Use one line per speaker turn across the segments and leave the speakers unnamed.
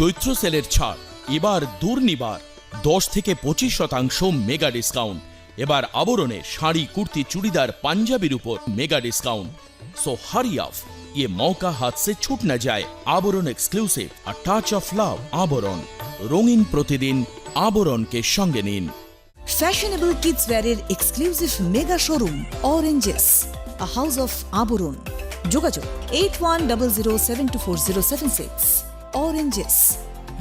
চৈত্র সেলের ছাড়। এবার দুর্নিবার, দশ থেকে পঁচিশ শতাংশ মেগা ডিসকাউন্ট। এবার আবরণে শাড়ি, কুর্তি, চুড়িদার, পাঞ্জাবির উপর mega discount. So hurry up ये মৌকা हाथ से छूट न जाए Abaran exclusive a touch of love রঙিন প্রতিদিন আবরণকে সঙ্গে নিন।
Fashionable kids ওয়্যারের exclusive mega showroom Oranges house of Abaran. যোগাযোগ eight one double zero seven two four zero seven six Oranges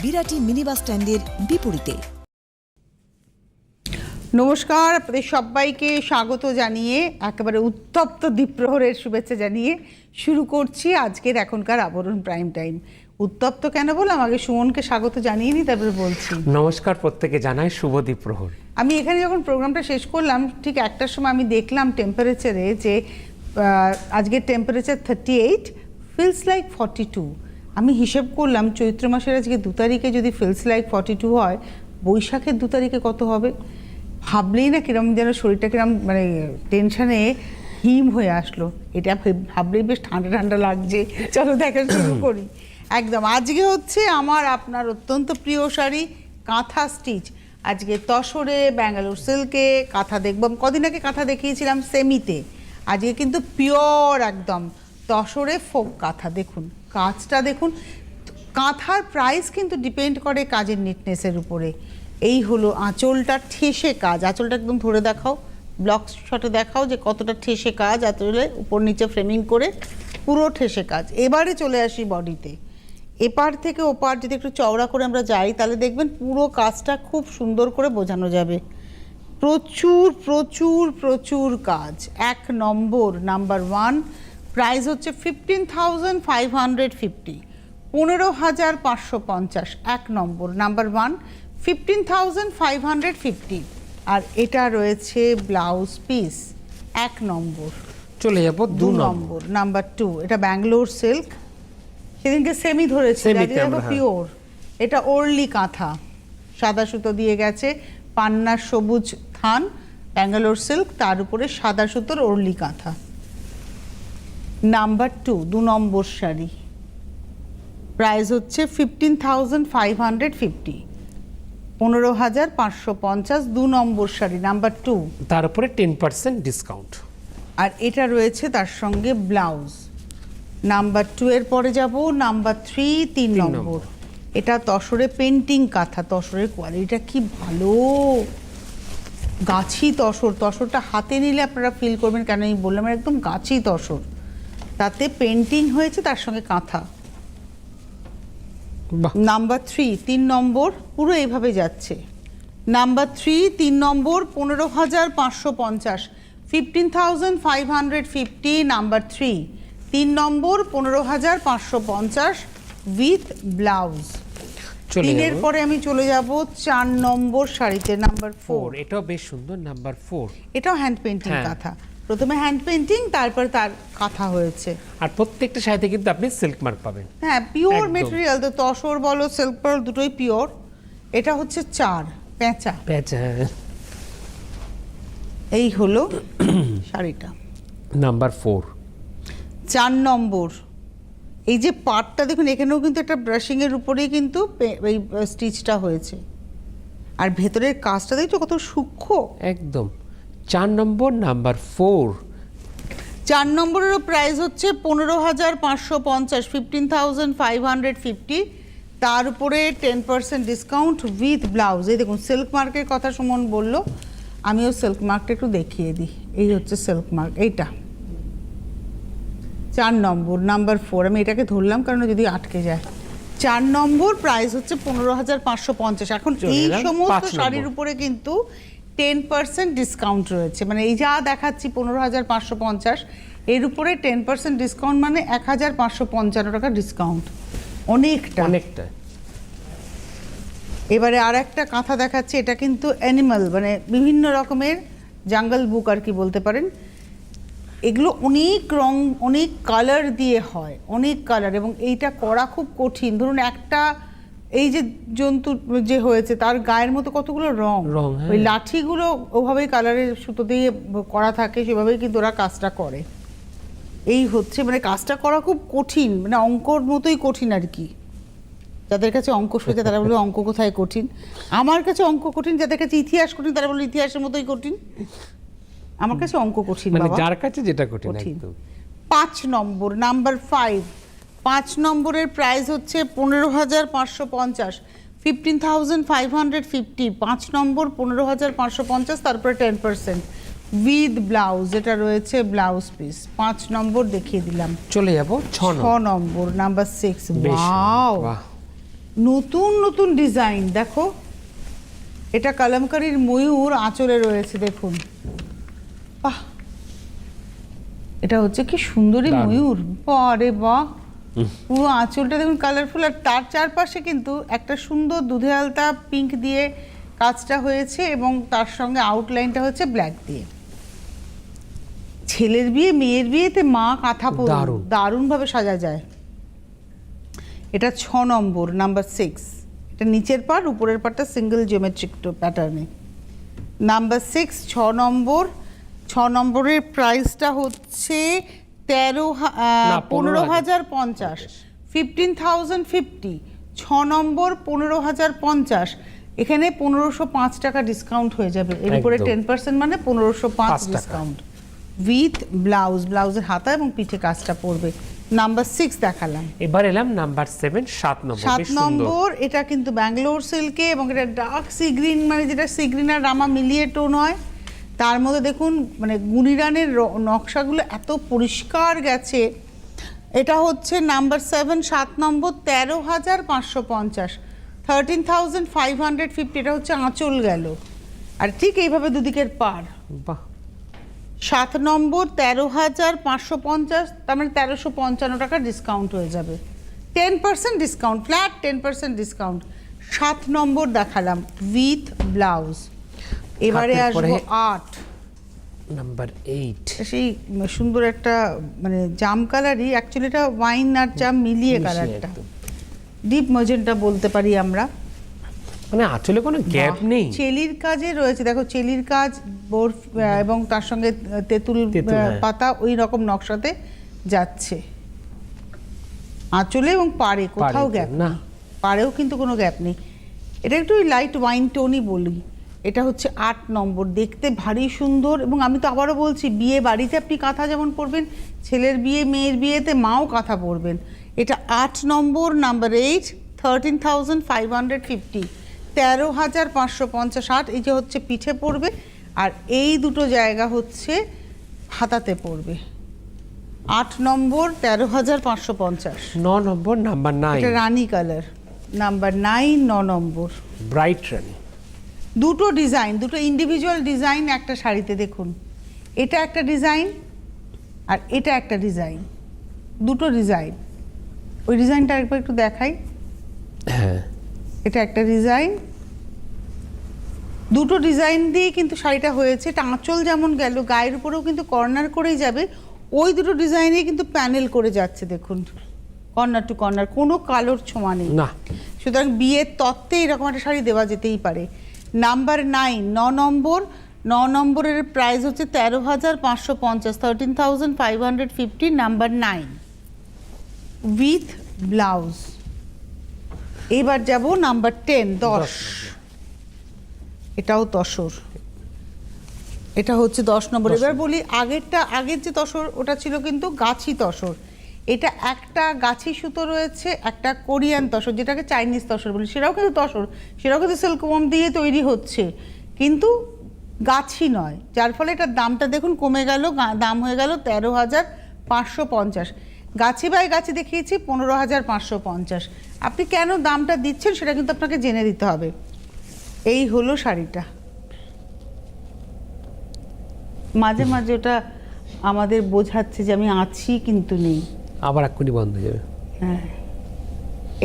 Birati mini bus স্ট্যান্ডের বিপরীতে।
নমস্কার আপনাদের সবাইকে স্বাগত জানিয়ে একেবারে উত্তপ্ত দ্বীপ্রহরের শুভেচ্ছা জানিয়ে শুরু করছি আজকের এখনকার আবরণ প্রাইম টাইম উত্তপ্ত কেন বললাম? আগে সুমনকে স্বাগত জানিয়ে নিই তারপরে বলছি।
নমস্কার প্রত্যেকে জানাই শুভ প্রহর
আমি এখানে যখন প্রোগ্রামটা শেষ করলাম ঠিক একটার সময় আমি দেখলাম টেম্পারেচারে যে আজকের temperature thirty eight feels like forty two আমি হিসেব করলাম চৈত্র মাসের আজকে দু তারিখে যদি ফিলস লাইক ফর্টি টু হয়, বৈশাখের দু তারিখে কত হবে? ভাবলেই না কিরম যেন শরীরটা কিরম মানে টেনশনে হিম হয়ে আসলো। এটা ভেব- ভাবলেই বেশ ঠান্ডা ঠান্ডা লাগছে। চলো দেখা শুরু করি। একদম, আজকে হচ্ছে আমার আপনার অত্যন্ত প্রিয় শাড়ি কাঁথা স্টিচ আজকে তসরে ব্যাঙ্গালোর সিল্কে কাঁথা দেখব। কদিন আগে কাঁথা দেখিয়েছিলাম সেমিতে আজকে কিন্তু পিওর একদম তসরে ফোক কাঁথা, দেখুন। কাজটা দেখুন, কাঁথার প্রাইস কিন্তু ডিপেন্ড করে কাজের নিটনেসের উপরে। এই হলো আঁচলটা ঠেসে কাজ। আঁচলটা একদম ধরে দেখাও ব্লক শটে দেখাও যে কতটা ঠেসে কাজ আঁচলে উপর নিচে ফ্রেমিং করে পুরো ঠেসে কাজ। এবারে চলে আসি বডিতে এপার থেকে ওপার যদি একটু চওড়া করে আমরা যাই, তাহলে দেখবেন পুরো কাজটা খুব সুন্দর করে বোঝানো যাবে। প্রচুর প্রচুর প্রচুর কাজ। এক নম্বর নাম্বার ওয়ান প্রাইস হচ্ছে fifteen thousand five hundred fifty পনেরো হাজার পাঁচশো পঞ্চাশ এক নম্বর। Number one fifteen thousand five hundred fifty আর এটা রয়েছে ব্লাউজ পিস এক নম্বর।
চলে যাব
দু
নম্বর।
নম্বর। টু এটা ব্যাঙ্গালোর সিল্ক সেদিনকে সেমি ধরেছে। পিওর এটা ওরলি কাঁথা। সাদা সুতো দিয়ে গেছে পান্নার সবুজ থান ব্যাঙ্গালোর সিল্ক তার উপরে সাদা সুতোর ওরলি কাঁথা। নাম্বার টু দু নম্বর শাড়ি। প্রাইস হচ্ছে fifteen thousand five hundred fifty পনেরো হাজার পাঁচশো পঞ্চাশ দু নম্বর শাড়ি নাম্বার টু।
তার উপরে টেন পার্সেন্ট ডিসকাউন্ট
আর এটা রয়েছে তার সঙ্গে ব্লাউজ। নাম্বার টু এর পরে যাব নাম্বার থ্রি তিন নম্বর। এটা তসরে পেন্টিং কাঁথা তসরের কোয়ালিটিটা কি ভালো। গাছি তসর তসরটা হাতে নিলে আপনারা ফিল করবেন কেন আমি বললাম একদম গাছি তসর। তাতে পেন্টিং হয়েছে তার সঙ্গে কাঁথা। নাম্বার থ্রি তিন নম্বর পুরো এইভাবে যাচ্ছে। নাম্বার থ্রি তিন নম্বর পনেরো হাজার পাঁচশো পঞ্চাশ। Fifteen thousand five hundred fifty number three তিন নম্বর পনেরো হাজার পাঁচশো পঞ্চাশ উইথ ব্লাউজ তিনের পরে আমি চলে যাব চার নম্বর শাড়িতে নাম্বার ফোর
এটাও বেশ সুন্দর নাম্বার ফোর
এটাও হ্যান্ড পেন্টিং। কাঁথা। প্রথমে হ্যান্ড পেন্টিং তারপর তার কাঁথা হয়েছে।
আর প্রত্যেকটা শাড়িতে কিন্তু আপনি সিল্ক মার্ক পাবেন।
হ্যাঁ পিওর। মেটেরিয়াল তো তসর বলো সিল্ক পার্ল দুটোই পিওর এটা হচ্ছে চার পেঁচা।
প্যাচা
এই হলো শাড়িটা।
নাম্বার ফোর
চার নম্বর। এই যে পাটটা দেখুন এখানেও কিন্তু একটা ব্রাশিংয়ের উপরেই কিন্তু এই স্টিচটা হয়েছে। আর ভেতরের কাজটা দেখছ কত সূক্ষ্ম?
একদম। চার নম্বর নাম্বার ফোর
চার নম্বরেরও প্রাইস হচ্ছে পনেরো হাজার পাঁচশো পঞ্চাশ fifteen thousand five hundred fifty তার উপরে ten percent discount with blouse এই দেখুন সিল্ক মার্কের কথা সুমন বলল। আমিও সিল্ক মার্কটা একটু দেখিয়ে দিই। এই হচ্ছে সিল্ক মার্ক এইটা। চার নম্বর নাম্বার ফোর আমি এটাকে ধরলাম কারণ যদি আটকে যায়। চার নম্বর প্রাইস হচ্ছে পনেরো হাজার পাঁচশো পঞ্চাশ। এখন এই সমস্ত শাড়ির উপরে কিন্তু টেন পার্সেন্ট ডিসকাউন্ট রয়েছে। মানে এই যা দেখাচ্ছি পনেরো হাজার পাঁচশো পঞ্চাশ এর উপরে টেন পার্সেন্ট ডিসকাউন্ট মানে এক হাজার পাঁচশো পঞ্চান্ন টাকা ডিসকাউন্ট অনেকটা।
অনেকটা।
এবারে আর একটা কাঁথা দেখাচ্ছে এটা কিন্তু অ্যানিমাল মানে বিভিন্ন রকমের জাঙ্গল বুক আর কি বলতে পারেন। এগুলো অনেক রং অনেক কালার দিয়ে হয় অনেক কালার এবং এইটা করা খুব কঠিন। ধরুন একটা এই যে জন্তু যে হয়েছে তার গায়ের মতো কতগুলো রং?
রং, হ্যাঁ।
ওই লাঠিগুলো ওভাবেই কালারের সুতো দিয়ে করা থাকে সেভাবেই কিন্তু ওরা কাজটা করে। এই হচ্ছে মানে কাজটা করা খুব কঠিন মানে অঙ্কর মতোই কঠিন আর কি। যাদের কাছে অঙ্ক সোজা তারা বলবে অঙ্ক কোথায় কঠিন? আমার কাছে অঙ্ক কঠিন যাদের কাছে ইতিহাস কঠিন তারা বলবে ইতিহাসের মতোই কঠিন। আমার কাছে অঙ্ক কঠিন
মানে যার কাছে যেটা কঠিন
কঠিন। পাঁচ নম্বর নাম্বার ফাইভ পাঁচ নম্বরের প্রাইস হচ্ছে পনেরো হাজার পাঁচশো পঞ্চাশ fifteen thousand five hundred fifty পাঁচ নম্বর পনেরো হাজার পাঁচশো পঞ্চাশ তারপরে টেন পার্সেন্ট উইথ ব্লাউজ এটা রয়েছে ব্লাউজ পিস পাঁচ নম্বর দেখিয়ে দিলাম।
চলে যাব ছ নম্বর।
নম্বর সিক্স নতুন নতুন ডিজাইন দেখো। এটা কালামকারীর ময়ূর আঁচলে রয়েছে দেখুন। বাহ! এটা হচ্ছে কি সুন্দরী। ময়ূর। বারে বাহ! পুরো আঁচলটা দেখুন কালারফুল আর তার চারপাশে কিন্তু একটা সুন্দর দুধে আলতা পিঙ্ক দিয়ে কাজটা হয়েছে এবং তার সঙ্গে আউটলাইনটা হচ্ছে ব্ল্যাক দিয়ে। ছেলের বিয়ে মেয়ের বিয়েতে মা কাঁথা
দারুণ।
দারুণভাবে সাজা যায়। এটা ছ নম্বর নাম্বার সিক্স এটা নিচের পার উপরের পারটা সিঙ্গেল জিওমেট্রিক প্যাটার্নে নাম্বার সিক্স ছ নম্বর। ছ নম্বরের প্রাইসটা হচ্ছে তেরো পনেরো হাজার পঞ্চাশ। ফিফটিন থাউজেন্ড ফিফটি ছ নম্বর পনেরো হাজার পঞ্চাশ। এখানে পনেরোশো পাঁচ টাকা ডিসকাউন্ট হয়ে যাবে। এর উপরে টেন পার্সেন্ট মানে পনেরোশো পাঁচ ডিসকাউন্ট উইথ ব্লাউজ ব্লাউজের হাতা এবং পিঠে কাজটা পড়বে নাম্বার সিক্স দেখালাম।
এবার এলাম নাম্বার সেভেন সাত নম্বর।
সাত নম্বর এটা কিন্তু ব্যাঙ্গালোর সিল্কে এবং এটা ডার্ক সি গ্রিন মানে যেটা সি গ্রিন আর রামা মিলিয়ে টোন হয়। তার মধ্যে দেখুন মানে গুণিরানের র- নকশাগুলো এত পরিষ্কার গেছে। এটা হচ্ছে নাম্বার সেভেন সাত নম্বর তেরো হাজার পাঁচশো পঞ্চাশ। Thirteen thousand five hundred fifty এটা হচ্ছে আঁচল গেল। আর ঠিক এইভাবে দুদিকের পার।
বাহ।
সাত নম্বর তেরো হাজার পাঁচশো পঞ্চাশ তার মানে তেরোশো পঞ্চান্ন টাকা ডিসকাউন্ট হয়ে যাবে। Ten percent discount flat ten percent discount সাত নম্বর দেখালাম উইথ ব্লাউজ এবারে আসব আট।
নাম্বার এইট
সেই সুন্দর একটা মানে জাম কালারই অ্যাকচুয়ালি এটা ওয়াইন আর জাম মিলিয়ে কালারটা। ডিপ মজেন্টা বলতে পারি আমরা।
মানে আসলে কোনো গ্যাপ নেই।
চেলির কাজে রয়েছে। দেখো চেলির কাজ বোর এবং তার সঙ্গে তেঁতুল
হ্যাঁ।
পাতা ওই রকম নকশাতে যাচ্ছে। আঁচলে এবং পাড়ে কোথাও গ্যাপ
না।
না পাড়েও কিন্তু কোনো গ্যাপ নেই। এটা একটু লাইট ওয়াইন টোনই বলি। এটা হচ্ছে আট নম্বর। দেখতে ভারী সুন্দর এবং আমি তো আবারও বলছি বিয়ে বাড়িতে আপনি কাঁথা যেমন পরবেন ছেলের বিয়ে মেয়ের বিয়েতে মাও কাঁথা পরবেন। এটা আট নম্বর number eight thirteen thousand five hundred fifty তেরো হাজার পাঁচশো পঞ্চাশ আট এই যে হচ্ছে পিঠে পড়বে আর এই দুটো জায়গা হচ্ছে হাতাতে পড়বে আট নম্বর তেরো হাজার পাঁচশো পঞ্চাশ।
ন নম্বর নাম্বার নাইন
এটা রানী কালার। নাম্বার নাইন ন নম্বর।
ব্রাইট রানি
দুটো ডিজাইন দুটো ইন্ডিভিজুয়াল ডিজাইন একটা শাড়িতে দেখুন। এটা একটা ডিজাইন আর এটা একটা ডিজাইন। দুটো ডিজাইন। ওই ডিজাইনটা একবার একটু দেখাই।
হ্যাঁ।
এটা একটা ডিজাইন। দুটো ডিজাইন দিয়ে কিন্তু শাড়িটা হয়েছে। এটা আঁচল যেমন গেল গায়ের উপরেও কিন্তু কর্নার করেই যাবে। ওই দুটো ডিজাইনে কিন্তু প্যানেল করে যাচ্ছে দেখুন। কর্নার টু কর্নার কোনো কালোর ছোঁয়া নেই। সুতরাং বিয়ের তত্ত্বে এরকম একটা শাড়ি দেওয়া যেতেই পারে। নাম্বার নাইন ন নম্বর ন নম্বরের প্রাইস হচ্ছে তেরো হাজার পাঁচশো পঞ্চাশ thirteen thousand five hundred fifty number nine. With blouse. এবার যাব নাম্বার টেন দশ। এটাও তসর। এটা হচ্ছে দশ নম্বর। এবার বলি আগেরটা আগের যে তসর ওটা ছিল কিন্তু গাছি তসর। এটা একটা গাছি সুতো রয়েছে, একটা কোরিয়ান তসর, যেটাকে চাইনিজ তসর বলি। সেটাও কিন্তু তসর, সেটাও কিন্তু সিল্কওয়ার্ম দিয়ে তৈরি হচ্ছে। কিন্তু গাছি নয়, যার ফলে এটার দামটা দেখুন কমে গেল দাম হয়ে গেল তেরো হাজার পাঁচশো পঞ্চাশ। গাছি বাই গাছি দেখিয়েছি, পনেরো হাজার পাঁচশো পঞ্চাশ। আপনি কেন দামটা দিচ্ছেন সেটা কিন্তু আপনাকে জেনে দিতে হবে। এই হলো শাড়িটা। মাঝে মাঝে ওটা আমাদের বোঝাচ্ছে যে আমি আছি কিন্তু নেই।
আবার এক্ষুনি বন্ধ হয়ে যাবে।
হ্যাঁ।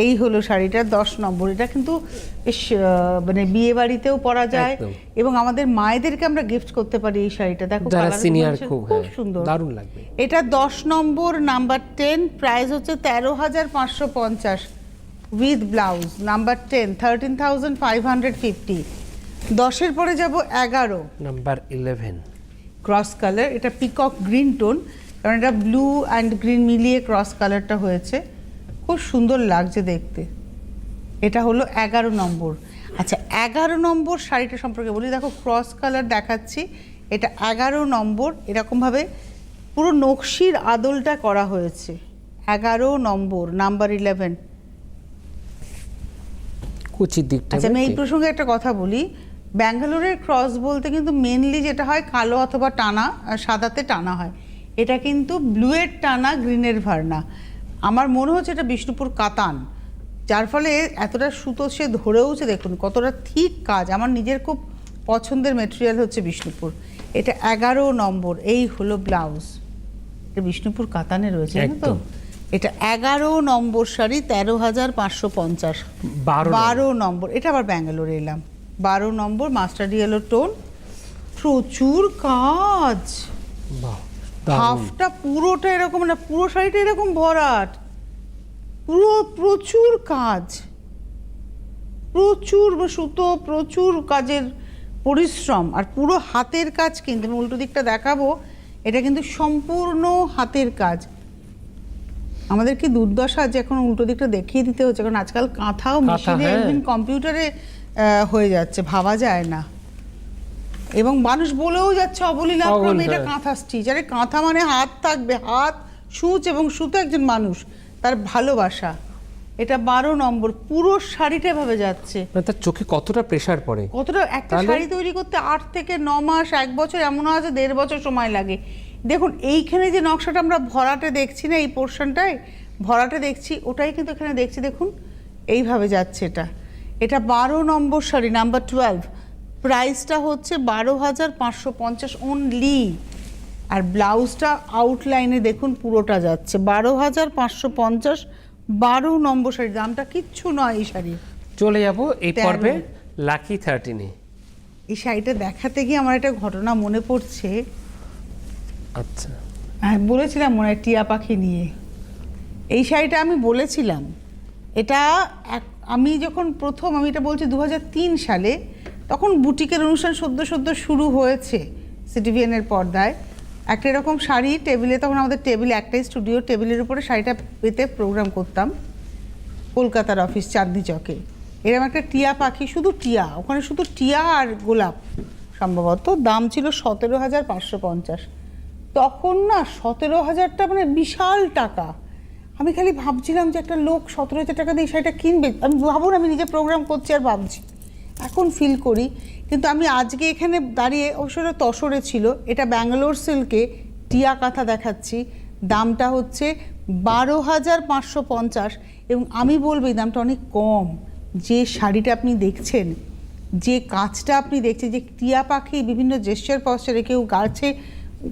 এই হলো শাড়িটা দশ নম্বর। এটা কিন্তু বেশ মানে বিয়ে বাড়িতেও পরা যায় এবং আমাদের মায়েদেরকে আমরা গিফট করতে পারি এই শাড়িটা। দেখো
যারা সিনিয়র খুব
খুব
হ্যাঁ,
সুন্দর।
দারুণ লাগবে।
এটা দশ নম্বর নাম্বার টেন প্রাইস হচ্ছে তেরো হাজার পাঁচশো পঞ্চাশ with blouse number ten thirteen thousand five hundred fifty দশের পরে যাব এগারো।
নাম্বার ইলেভেন
ক্রস কালার এটা পিকক গ্রিন টোন কারণ এটা ব্লু অ্যান্ড গ্রিন মিলিয়ে ক্রস কালারটা হয়েছে। খুব সুন্দর লাগছে দেখতে। এটা হলো এগারো নম্বর। আচ্ছা এগারো নম্বর শাড়িটা সম্পর্কে বলি। দেখো ক্রস কালার দেখাচ্ছি। এটা এগারো নম্বর। এরকমভাবে পুরো নকশির আদলটা করা হয়েছে। এগারো নম্বর নাম্বার ইলেভেন
কুচির দিকটা
আচ্ছা আমি এই প্রসঙ্গে একটা কথা বলি। ব্যাঙ্গালোরের ক্রস বলতে কিন্তু মেনলি যেটা হয় কালো অথবা টানা সাদাতে টানা হয়। এটা কিন্তু ব্লুয়ের টানা গ্রিনের ভার্না। আমার মনে হচ্ছে এটা বিষ্ণুপুর কাতান। যার ফলে এতটা সুতো সে ধরেওছে দেখুন কতটা ঠিক কাজ। আমার নিজের খুব পছন্দের মেটেরিয়াল হচ্ছে বিষ্ণুপুর। এটা এগারো নম্বর এই হলো ব্লাউজ এটা বিষ্ণুপুর কাতানে রয়েছে তো? এটা এগারো নম্বর শাড়ি তেরো হাজার পাঁচশো পঞ্চাশ।
বারো নম্বর।
এটা আবার ব্যাঙ্গালোরে এলাম। বারো নম্বর মাস্টার ইয়েলো টোন। প্রচুর কাজ।
বাহ।
হাফটা পুরোটা এরকম না পুরো শাড়িটা এরকম ভরাট। পুরো প্রচুর কাজ। প্রচুর সুতো প্রচুর কাজের পরিশ্রম। আর পুরো হাতের কাজ কিন্তু আমি উল্টো দিকটা দেখাবো এটা কিন্তু সম্পূর্ণ হাতের কাজ। আমাদের কি দুর্দশা যে এখন উল্টো দিকটা দেখিয়ে দিতে হচ্ছে কারণ আজকাল কাঁথাও
কাঁথা,
মেশিনে
হ্যাঁ।
কম্পিউটারে হয়ে যাচ্ছে ভাবা যায় না। এবং মানুষ বলেও যাচ্ছে অবলীলাক্রমে এটা। কাঁথা স্টিচ। আরে কাঁথা মানে হাত থাকবে হাত সূচ এবং সুতো একজন মানুষ তার ভালোবাসা। এটা বারো নম্বর পুরো শাড়িটা এভাবে যাচ্ছে।
মানে তার চোখে কতটা প্রেসার পড়ে?
কতটা একটা শাড়ি তৈরি করতে আট থেকে ন মাস এক বছর এমনও আছে দেড় বছর সময় লাগে। দেখুন এইখানে যে নকশাটা আমরা ভরাটে দেখছি না এই পোর্শনটায় ভরাটে দেখছি ওটাই কিন্তু এখানে দেখছি দেখুন এইভাবে যাচ্ছে এটা। এটা বারো নম্বর শাড়ি নাম্বার টুয়েলভ প্রাইসটা হচ্ছে বারো হাজার পাঁচশো পঞ্চাশ অনলি আর ব্লাউজটা আউটলাইনে দেখুন পুরোটা যাচ্ছে। বারো হাজার পাঁচশো পঞ্চাশ বারো নম্বর শাড়ি দামটা কিচ্ছু নয় এই শাড়ি
চলে যাব এই। পর্বে লাকি থার্টিনে
এই শাড়িটা দেখাতে গিয়ে আমার একটা ঘটনা মনে পড়ছে।
আচ্ছা।
হ্যাঁ বলেছিলাম মনে হয় টিয়া পাখি নিয়ে। এই শাড়িটা আমি বলেছিলাম। এটা এক আমি যখন প্রথম আমি এটা বলছি দু হাজার তিন সালে তখন বুটিকের অনুষ্ঠান সদ্য সদ্য শুরু হয়েছে সিটিভিএনের পর্দায়। একটা এরকম শাড়ি, টেবিলে, তখন আমাদের টেবিলে, একটাই স্টুডিও, টেবিলের উপরে শাড়িটা পেতে প্রোগ্রাম করতাম। কলকাতার অফিস চাঁদনি চকে। এরকম একটা টিয়া পাখি, শুধু টিয়া, ওখানে শুধু টিয়া আর গোলাপ সম্ভবত। দাম ছিল সতেরো হাজার পাঁচশো পঞ্চাশ। তখন না, সতেরো হাজারটা মানে বিশাল টাকা। আমি খালি ভাবছিলাম যে একটা লোক সতেরো হাজার টাকা দিয়ে শাড়িটা কিনবে। আমি ভাবুন আমি নিজে প্রোগ্রাম করছি আর ভাবছি। এখন ফিল করি। কিন্তু আমি আজকে এখানে দাঁড়িয়ে অবশ্য তসরে ছিল। এটা ব্যাঙ্গালোর সিল্কে টিয়া কাঁথা দেখাচ্ছি। দামটা হচ্ছে বারো হাজার পাঁচশো পঞ্চাশ। এবং আমি বলব এই দামটা অনেক কম। যে শাড়িটা আপনি দেখছেন, যে কাজটা আপনি দেখছেন, যে টিয়া পাখি বিভিন্ন জেস্টার পশ্চারে কেউ গাছে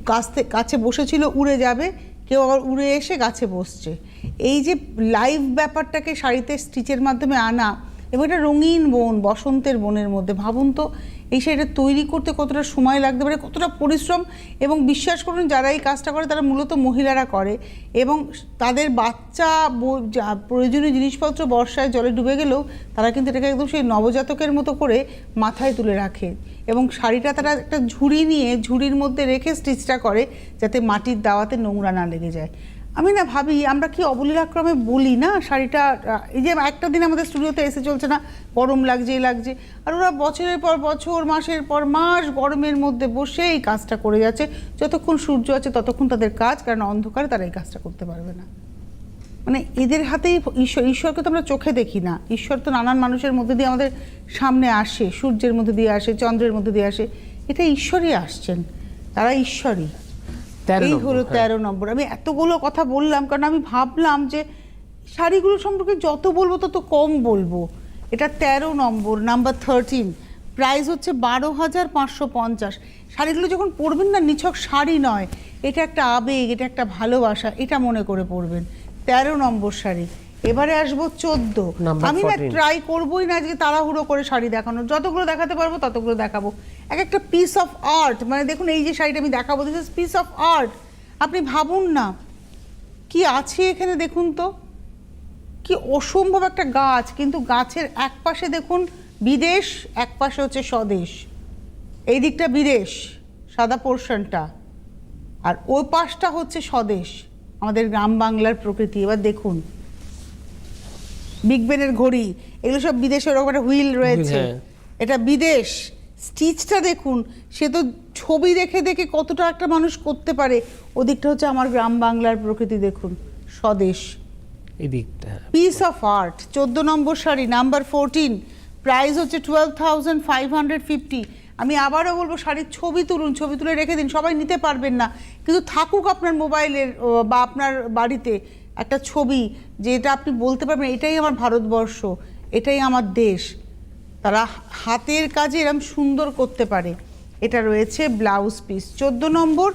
গাছতে গাছে বসেছিল, উড়ে যাবে, কেউ আবার উড়ে এসে গাছে বসছে। এই যে লাইভ ব্যাপারটাকে শাড়িতে স্টিচের মাধ্যমে আনা এবং এটা রঙিন বন, বসন্তের বনের মধ্যে। ভাবুন তো, এই শাড়িটা তৈরি করতে কতটা সময় লাগতে পারে, কতটা পরিশ্রম এবং বিশ্বাস করুন, যারা এই কাজটা করে তারা মূলত মহিলারা করে এবং তাদের বাচ্চা প্রয়োজনীয় জিনিসপত্র বর্ষায় জলে ডুবে গেলেও তারা কিন্তু এটাকে একদম সেই নবজাতকের মতো করে মাথায় তুলে রাখে এবং শাড়িটা তারা একটা ঝুড়ি নিয়ে ঝুড়ির মধ্যে রেখে স্টিচটা করে যাতে মাটির দাওয়াতে নোংরা না লেগে যায়। আমি না ভাবি, আমরা কি অবলীলাক্রমে বলি না? শাড়িটা এই যে একটা দিন আমাদের স্টুডিওতে এসে চলছে না, গরম লাগছে লাগছে। আর ওরা বছরের পর বছর, মাসের পর মাস গরমের মধ্যে বসে এই কাজটা করে যাচ্ছে। যতক্ষণ সূর্য আছে, ততক্ষণ তাদের কাজ, কারণ অন্ধকারে তারা এই কাজটা করতে পারবে না। মানে এদের হাতেই ঈশ্বর, ঈশ্বরকে তো আমরা চোখে দেখি না। ঈশ্বর তো নানান মানুষের মধ্যে দিয়ে আমাদের সামনে আসে, সূর্যের মধ্যে দিয়ে আসে, চন্দ্রের মধ্যে দিয়ে আসে। এটা ঈশ্বরই আসছেন। তারা ঈশ্বরই। এই হলো
হ্যাঁ।
তেরো নম্বর। আমি এতগুলো কথা বললাম কারণ আমি ভাবলাম যে শাড়িগুলো সম্পর্কে যত বলব তত কম বলব। এটা তেরো নম্বর নাম্বার থার্টিন প্রাইস হচ্ছে বারো হাজার পাঁচশো পঞ্চাশ। শাড়িগুলো যখন পরবেন না নিছক শাড়ি নয়। এটা একটা আবেগ এটা একটা ভালোবাসা এটা মনে করে পরবেন। তেরো নম্বর শাড়ি। এবারে আসব চোদ্দ। আমি না ট্রাই করবোই না আজকে তাড়াহুড়ো করে শাড়ি দেখানোর। যতগুলো দেখাতে পারব ততগুলো দেখাবো। এক একটা পিস অফ আর্ট মানে দেখুন এই যে শাড়িটা আমি দেখাবো this is piece of art আপনি ভাবুন না কি আছে এখানে দেখুন তো? কি অসম্ভব একটা গাছ কিন্তু গাছের এক পাশে দেখুন বিদেশ এক পাশে হচ্ছে স্বদেশ। এই দিকটা বিদেশ সাদা পোর্শনটা। আর ওই পাশটা হচ্ছে স্বদেশ আমাদের গ্রাম বাংলার প্রকৃতি। এবার দেখুন বিগ বেনের ঘড়ি এগুলো সব বিদেশে ওরকম একটা হুইল রয়েছে।
হ্যাঁ।
এটা বিদেশ স্টিচটা দেখুন সে তো ছবি দেখে দেখে কতটা একটা মানুষ করতে পারে। ওদিকটা হচ্ছে আমার গ্রাম বাংলার প্রকৃতি দেখুন স্বদেশ।
এই দিকটা। হ্যাঁ।
পিস অফ আর্ট চোদ্দ নম্বর শাড়ি নাম্বার ফোরটিন প্রাইস হচ্ছে twelve thousand five hundred fifty আমি আবারও বলব শাড়ির ছবি তুলুন ছবি তুলে রেখে দিন সবাই নিতে পারবেন না। কিন্তু থাকুক আপনার মোবাইলের বা আপনার বাড়িতে একটা ছবি যেটা আপনি বলতে পারবেন এটাই আমার ভারতবর্ষ এটাই আমার দেশ। তারা হাতের কাজে এরম সুন্দর করতে পারে। এটা রয়েছে ব্লাউজ পিস। চোদ্দ নম্বর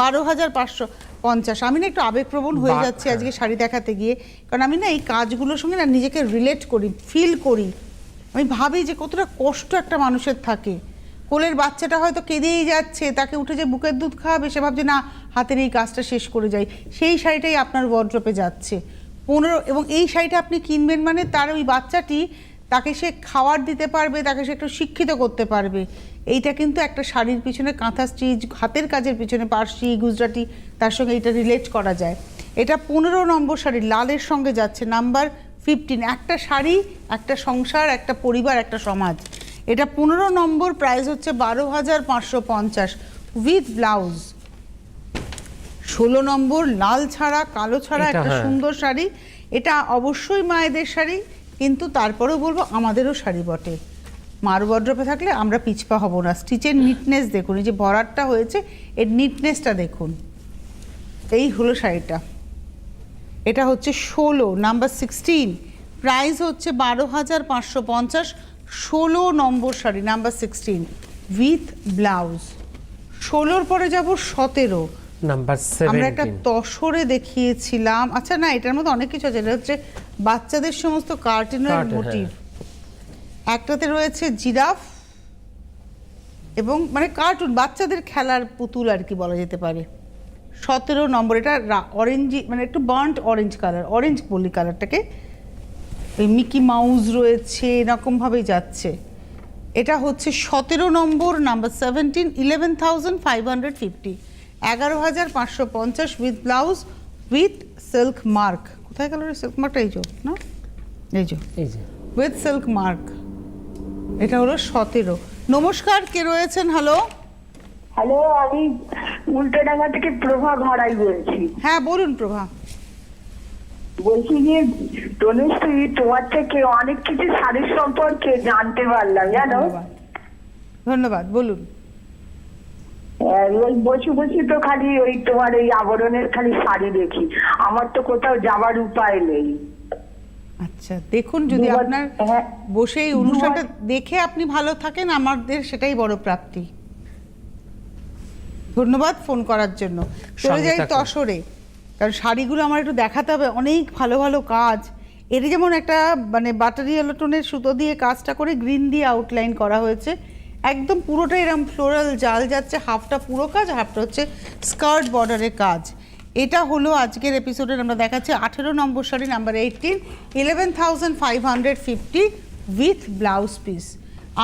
বারো হাজার পাঁচশো পঞ্চাশ। আমি না একটু আবেগপ্রবণ হয়ে যাচ্ছি
হ্যাঁ।
আজকে শাড়ি দেখাতে গিয়ে। কারণ আমি না এই কাজগুলোর সঙ্গে না নিজেকে রিলেট করি ফিল করি। আমি ভাবি যে কতটা কষ্ট একটা মানুষের থাকে। কোলের বাচ্চাটা হয়তো কেঁদেই যাচ্ছে তাকে উঠে যে বুকের দুধ খাওয়াবে সে ভাবছে না হাতের এই কাজটা শেষ করে যাই। সেই শাড়িটাই আপনার ওয়ার্ড্রপে যাচ্ছে। পনেরো এবং এই শাড়িটা আপনি কিনবেন মানে তার ওই বাচ্চাটি তাকে সে খাবার দিতে পারবে তাকে সে একটু শিক্ষিত করতে পারবে। এইটা কিন্তু একটা শাড়ির পিছনে কাঁথা স্টিচ হাতের কাজের পিছনে পার্সি গুজরাটি তার সঙ্গে এটা রিলেট করা যায়। এটা পনেরো নম্বর শাড়ি লালের সঙ্গে যাচ্ছে নাম্বার ফিফটিন একটা শাড়ি একটা সংসার একটা পরিবার একটা সমাজ। এটা পনেরো নম্বর প্রাইস হচ্ছে বারো হাজার পাঁচশো পঞ্চাশ উইথ ব্লাউজ ষোলো নম্বর লাল ছাড়া কালো ছাড়া একটা
হ্যাঁ।
সুন্দর শাড়ি। এটা অবশ্যই মায়েদের শাড়ি। কিন্তু তারপরেও বলব আমাদেরও শাড়ি বটে। মার বড্রপে থাকলে আমরা পিছপা হব না। স্টিচের নিটনেস দেখুন এই যে ভরাটটা হয়েছে এর নিটনেসটা দেখুন। এই হলো শাড়িটা। এটা হচ্ছে ষোলো নাম্বার সিক্সটিন প্রাইস হচ্ছে বারো হাজার পাঁচশো পঞ্চাশ ষোলো নম্বর sari number sixteen with blouse ষোলোর পরে যাব সতেরো।
নাম্বার
আমরা একটা তসরে দেখিয়েছিলাম। আচ্ছা না এটার মধ্যে অনেক কিছু আছে। এটা হচ্ছে বাচ্চাদের সমস্ত কার্টুনের
Cartoon,
মোটিভ একটাতে রয়েছে জিরাফ এবং মানে কার্টুন বাচ্চাদের খেলার পুতুল আর কি বলা যেতে পারে। সতেরো নম্বর এটা অরেঞ্জি মানে একটু বার্ন্ট অরেঞ্জ কালার অরেঞ্জ বলি কালারটাকে ওই মিকি মাউস রয়েছে এরকমভাবেই যাচ্ছে। এটা হচ্ছে সতেরো নম্বর number seventeen eleven thousand five hundred fifty এগারো হাজার পাঁচশো পঞ্চাশ with blouse with silk mark কোথায় গেল সিল্ক মার্কটা এই যে না? এই যে।
এই যে।
উইথ সিল্ক মার্ক এটা হলো সতেরো। নমস্কার কে রয়েছেন? হ্যালো
হ্যালো আমি উল্টোডাঙ্গা থেকে প্রভা ঘড়াই বলছি।
হ্যাঁ বলুন প্রভা।
বলছি যে তনুশ্রী তোমার থেকে অনেক কিছু শাড়ির সম্পর্কে জানতে পারলাম জানো?
ধন্যবাদ বলুন।
ওই বসে বসে তো খালি ওই তোমার এই আবরণের খালি শাড়ি দেখি। আমার তো কোথাও যাবার উপায় নেই।
আচ্ছা দেখুন যদি আপনার
হ্যাঁ।
বসে এই অনুষ্ঠানটা দেখে আপনি ভালো থাকেন আমাদের সেটাই বড় প্রাপ্তি। ধন্যবাদ ফোন করার জন্য। চলে যাই। তসরে। কারণ শাড়িগুলো আমার একটু দেখাতে হবে অনেক ভালো ভালো কাজ। এর যেমন একটা মানে বাটারি এলোটনের সুতো দিয়ে কাজটা করে গ্রিন দিয়ে আউটলাইন করা হয়েছে। একদম পুরোটা এরকম ফ্লোরাল জাল যাচ্ছে হাফটা পুরো কাজ হাফটা হচ্ছে স্কার্ট বর্ডারের কাজ। এটা হলো আজকের এপিসোডের আমরা দেখাচ্ছি আঠেরো নম্বর sari number eighteen eleven thousand five hundred fifty with blouse piece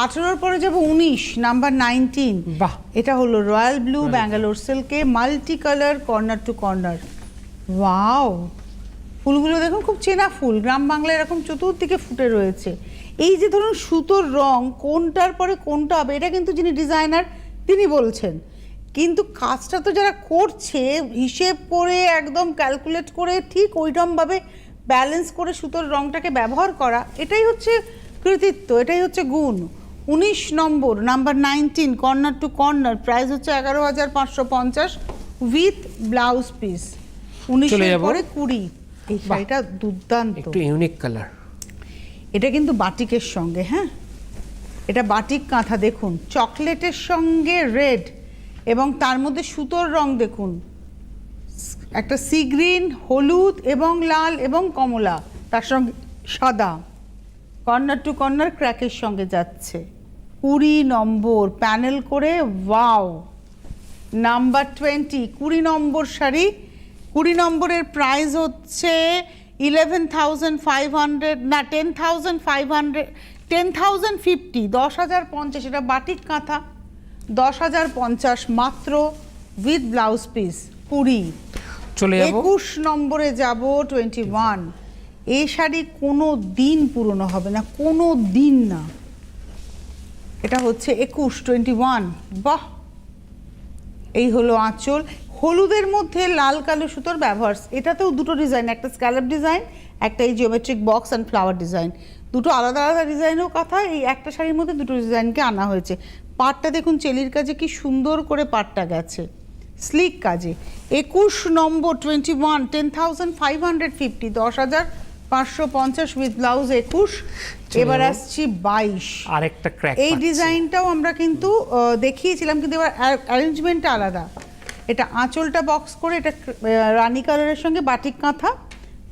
আঠেরোর পরে যাব উনিশ নাম্বার নাইনটিন
বাহ।
এটা হলো royal blue Bangalore সিল্কে multi colour corner to corner wow ফুলগুলো দেখুন খুব চেনা ফুল গ্রাম বাংলায় এরকম চতুর্দিকে ফুটে রয়েছে। এই যে ধরুন সুতোর রং কোনটার পরে কোনটা হবে এটা কিন্তু যিনি ডিজাইনার তিনি বলছেন। কিন্তু কাজটা তো যারা করছে হিসেব করে একদম ক্যালকুলেট করে ঠিক ওইরকমভাবে ব্যালেন্স করে সুতোর রংটাকে ব্যবহার করা এটাই হচ্ছে কৃতিত্ব এটাই হচ্ছে গুণ। উনিশ নম্বর number nineteen corner to corner price হচ্ছে এগারো হাজার পাঁচশো পঞ্চাশ উইথ ব্লাউজ পিস। উনিশের
যাব।
পরে কুড়ি। এই শাড়িটা দুর্দান্ত।
একটু ইউনিক কালার।
এটা কিন্তু বাটিকের সঙ্গে হ্যাঁ? এটা বাটিক কাঁথা, দেখুন। চকলেটের সঙ্গে রেড এবং তার মধ্যে সুতোর রং, দেখুন। একটা সি গ্রিন, হলুদ এবং লাল এবং কমলা, তার সঙ্গে সাদা। কর্নার টু কর্নার ক্র্যাকের সঙ্গে যাচ্ছে। কুড়ি নম্বর প্যানেল করে, ওয়াও! নাম্বার টোয়েন্টি, কুড়ি নম্বর শাড়ি। কুড়ি নম্বরের প্রাইস হচ্ছে ইলেভেন থাউজেন্ড ফাইভ হান্ড্রেড না ten thousand five hundred ten thousand fifty দশ হাজার পঞ্চাশ এটা বাটিক কাঁথা দশ হাজার পঞ্চাশ মাত্র উইথ ব্লাউজ পিস কুড়ি।
চলে যাব।
একুশ নম্বরে যাব টোয়েন্টি ওয়ান এই শাড়ি কোনো দিন পুরনো হবে না কোনো দিন না। এটা হচ্ছে একুশ টোয়েন্টি ওয়ান বাহ! এই হলো আঁচল। হলুদের মধ্যে লাল কালো সুতোর ব্যবহার। এটাতেও দুটো ডিজাইন একটা স্ক্যালপ ডিজাইন একটা এই geometric box and flower design দুটো আলাদা আলাদা ডিজাইনও কথা এই একটা শাড়ির মধ্যে দুটো ডিজাইনকে আনা হয়েছে। পাটটা দেখুন চেলির কাজে কি সুন্দর করে পাটটা গেছে। স্লিক কাজে। একুশ নম্বর twenty one ten thousand five hundred fifty দশ হাজার পাঁচশো পঞ্চাশ উইথ ব্লাউজ একুশ। এবার আসছি বাইশ।
আরেকটা ক্র্যাক
এই ডিজাইনটাও আমরা কিন্তু দেখিয়েছিলাম কিন্তু এবার অ্যারেঞ্জমেন্টটা আলাদা। এটা আঁচলটা বক্স করে, এটা রানি কালারের সঙ্গে বাটিক কাঁথা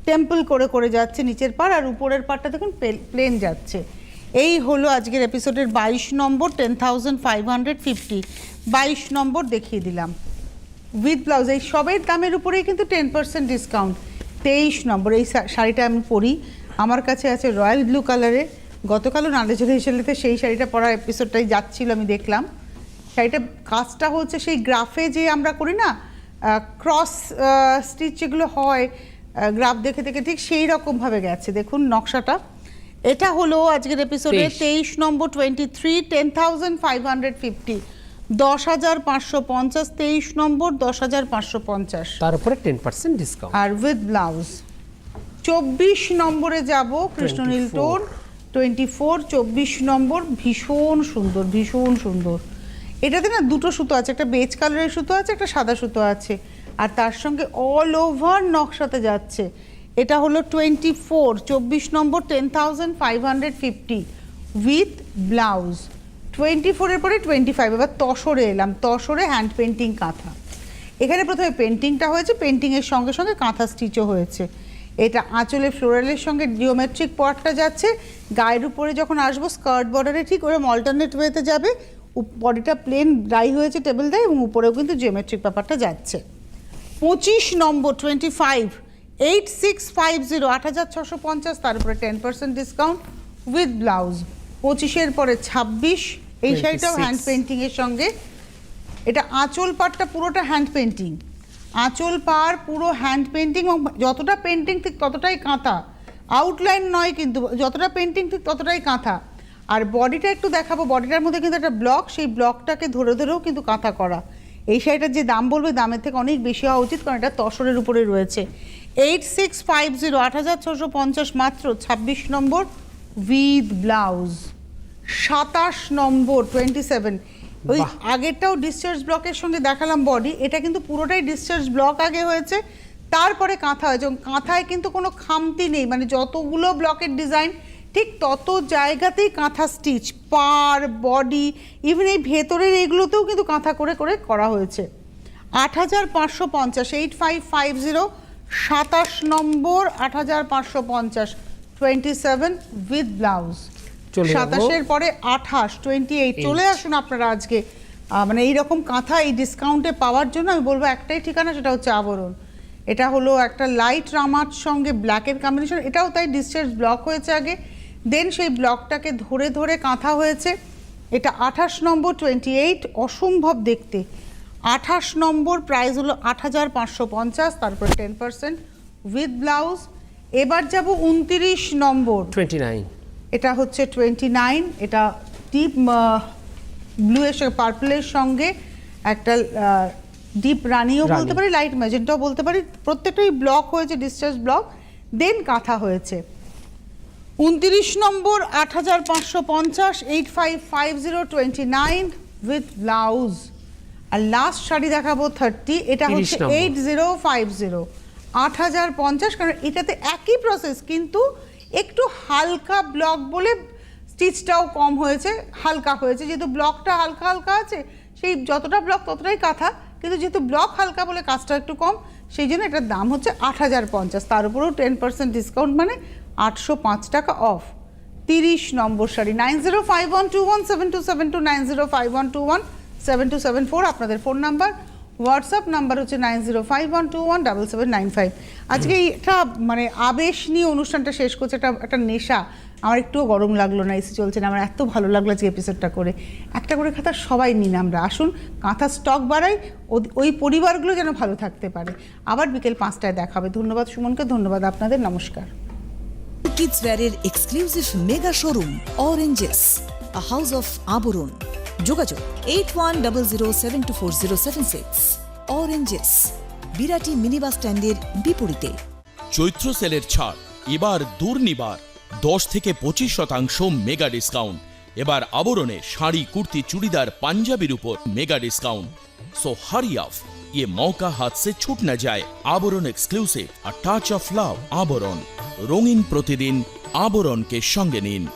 টেম্পল করে করে যাচ্ছে নিচের পার আর উপরের পারটা দেখুন প্লেন যাচ্ছে। এই হলো আজকের এপিসোডের বাইশ নম্বর ten thousand five hundred fifty বাইশ নম্বর দেখিয়ে দিলাম। উইথ ব্লাউজ এই সবের দামের উপরেই কিন্তু টেন পার্সেন্ট ডিসকাউন্ট তেইশ নম্বর, এই শাড়িটা আমি পরি। আমার কাছে আছে রয়্যাল ব্লু কালারে গতকালও নালেজরে হিসেবে সেই শাড়িটা পরা এপিসোডটাই যাচ্ছিল, আমি দেখলাম। শাড়িটা কাজটা হচ্ছে সেই গ্রাফে যে আমরা করি না ক্রস স্টিচ যেগুলো হয় গ্রাফ দেখে দেখে ঠিক সেই রকমভাবে গেছে। দেখুন নকশাটা। এটা হলো আজকের এপিসোডে
তেইশ।
নম্বর twenty three ten thousand five hundred fifty দশ হাজার পাঁচশো পঞ্চাশ তেইশ নম্বর দশ হাজার পাঁচশো পঞ্চাশ।
তার উপরে টেন পার্সেন্ট ডিসকাউন্ট
আর উইথ ব্লাউজ চব্বিশ নম্বরে যাব কৃষ্ণনীল
24
টোন। টোয়েন্টি ফোর চব্বিশ নম্বর ভীষণ সুন্দর ভীষণ সুন্দর। এটাতে না দুটো সুতো আছে, একটা বেজ কালারের সুতো আছে, একটা সাদা সুতো আছে। আর তার সঙ্গে অল ওভার নকশাতে যাচ্ছে। এটা হলো টোয়েন্টি ফোর চব্বিশ নম্বর ten thousand five hundred fifty with blouse twenty ফোরের পরে টোয়েন্টি ফাইভ এবার তসরে এলাম। তসরে হ্যান্ড পেন্টিং কাঁথা। এখানে প্রথমে পেন্টিংটা হয়েছে পেন্টিংয়ের সঙ্গে সঙ্গে কাঁথা স্টিচও হয়েছে। এটা আঁচলে ফ্লোরালের সঙ্গে জিওমেট্রিক পটটা যাচ্ছে। গায়ের উপরে যখন আসব স্কার্ট বর্ডারে ঠিক ওরকম অল্টারনেট ওয়েতে যাবে। বডিটা প্লেন ডাই হয়েছে টেবিল দেয় এবং উপরেও কিন্তু জিওমেট্রিক ব্যাপারটা যাচ্ছে। পঁচিশ নম্বর twenty five eight six five zero আট হাজার ছশো পঞ্চাশ তার উপরে ten percent discount with blouse পঁচিশের পরে ছাব্বিশ এই শাড়িটাও হ্যান্ড পেন্টিংয়ের সঙ্গে। এটা আঁচল পাটটা পুরোটা হ্যান্ড পেন্টিং আঁচল পার পুরো হ্যান্ড পেন্টিং এবং যতটা পেন্টিং ঠিক ততটাই কাঁথা। আউটলাইন নয় কিন্তু যতটা পেন্টিং ঠিক ততটাই কাঁথা। আর বডিটা একটু দেখাবো। বডিটার মধ্যে কিন্তু একটা ব্লক সেই ব্লকটাকে ধরে ধরেও কিন্তু কাঁথা করা। এই শাড়িটার যে দাম বলবে দামের থেকে অনেক বেশি হওয়া উচিত কারণ এটা তসরের উপরে রয়েছে। এইট সিক্স ফাইভ জিরো আট হাজার ছশো পঞ্চাশ মাত্র ছাব্বিশ নম্বর উইথ ব্লাউজ সাতাশ নম্বর টোয়েন্টি সেভেন ওই আগেরটাও ডিসচার্জ ব্লকের সঙ্গে দেখালাম বডি এটা কিন্তু পুরোটাই ডিসচার্জ ব্লক আগে হয়েছে। তারপরে কাঁথা হয়েছে। কাঁথায় কিন্তু কোনো খামতি নেই। মানে যতগুলো ব্লকের ডিজাইন ঠিক তত জায়গাতেই কাঁথা স্টিচ পার বডি ইভেন এই ভেতরের এইগুলোতেও কিন্তু কাঁথা করে করে করা হয়েছে। আট হাজার পাঁচশো পঞ্চাশ এইট ফাইভ ফাইভ জিরো সাতাশ নম্বর আট হাজার পাঁচশো পঞ্চাশ টোয়েন্টি সেভেন উইথ ব্লাউজ সাতাশের পরে আঠাশ টোয়েন্টি এইট চলে আসুন আপনারা আজকে। মানে এইরকম কাঁথা এই ডিসকাউন্টে পাওয়ার জন্য আমি বলব একটাই ঠিকানা সেটা হচ্ছে আবরণ। এটা হলো একটা লাইট রামার সঙ্গে ব্ল্যাকের কম্বিনেশন এটাও তাই ডিসচার্জ ব্লক হয়েছে আগে। দেন সেই ব্লকটাকে ধরে ধরে কাঁথা হয়েছে। এটা আঠাশ নম্বর টোয়েন্টি এইট অসম্ভব দেখতে। আঠাশ নম্বর প্রাইস হলো আট হাজার পাঁচশো পঞ্চাশ তারপরে টেন পার্সেন্ট উইথ ব্লাউজ এবার যাব উনতিরিশ নম্বর।
টোয়েন্টি নাইন
এটা হচ্ছে টোয়েন্টি নাইন এটা ডিপ ব্লু এর সঙ্গে পার্পলের সঙ্গে একটা ডিপ রানিও বলতে পারি লাইট ম্যাজেন্টাও বলতে পারি। প্রত্যেকটাই ব্লক হয়েছে ডিসচার্জ ব্লক দেন কাঁথা হয়েছে। উনত্রিশ নম্বর আট হাজার পাঁচশো পঞ্চাশ eight five five zero twenty nine with blouse R last sari দেখাবো থার্টি এটা হচ্ছে এইট জিরো ফাইভ জিরো আট হাজার পঞ্চাশ কারণ এটাতে একই প্রসেস কিন্তু একটু হালকা ব্লক বলে স্টিচটাও কম হয়েছে হালকা হয়েছে। যেহেতু ব্লকটা হালকা হালকা আছে সেই যতটা ব্লক ততটাই কাঁথা কিন্তু যেহেতু ব্লক হালকা বলে কাজটা একটু কম সেই জন্য এটার দাম হচ্ছে আট হাজার পঞ্চাশ। তার উপরেও টেন পার্সেন্ট ডিসকাউন্ট মানে আটশো পাঁচ টাকা অফ। তিরিশ নম্বর sari nine zero five one two one seven two seven two nine zero five one two one seven two seven four আপনাদের ফোন নাম্বার। হোয়াটসঅ্যাপ নাম্বার হচ্ছে nine zero five one two one double seven nine five. আজকে এটা মানে আবেশ নিয়ে অনুষ্ঠানটা শেষ করছে একটা একটা নেশা। আমার একটুও গরম লাগল না, এসে চলছে না, আমার এত ভালো লাগল আজকে এপিসোডটা করে। একটা করে খাতা সবাই নিন আমরা, আসুন, কাঁথা স্টক বাড়াই ওই পরিবারগুলো যেন ভালো থাকতে পারে। আবার বিকেল পাঁচটায় দেখাবে। ধন্যবাদ সুমনকে, ধন্যবাদ আপনাদের, নমস্কার।
kids wear exclusive mega showroom Oranges a house of Abaran যোগাযোগ eight one double zero seven two four zero seven six Oranges Birati mini bus স্ট্যান্ডের বিপরীতে।
চৈত্র সেলের ছাড়, এবার দুর্নিবার, দশ থেকে পঁচিশ শতাংশ মেগা ডিসকাউন্ট এবার আবরণে শাড়ি, কুর্তি, চুড়িদার, পাঞ্জাবির উপর মেগা ডিসকাউন্ট সো হারি আফ ইয়ে মৌকা हाथ से छूट न जाए Abaran exclusive a touch of love Abaran রঙিন প্রতিদিন আবরণকে সঙ্গে নিন।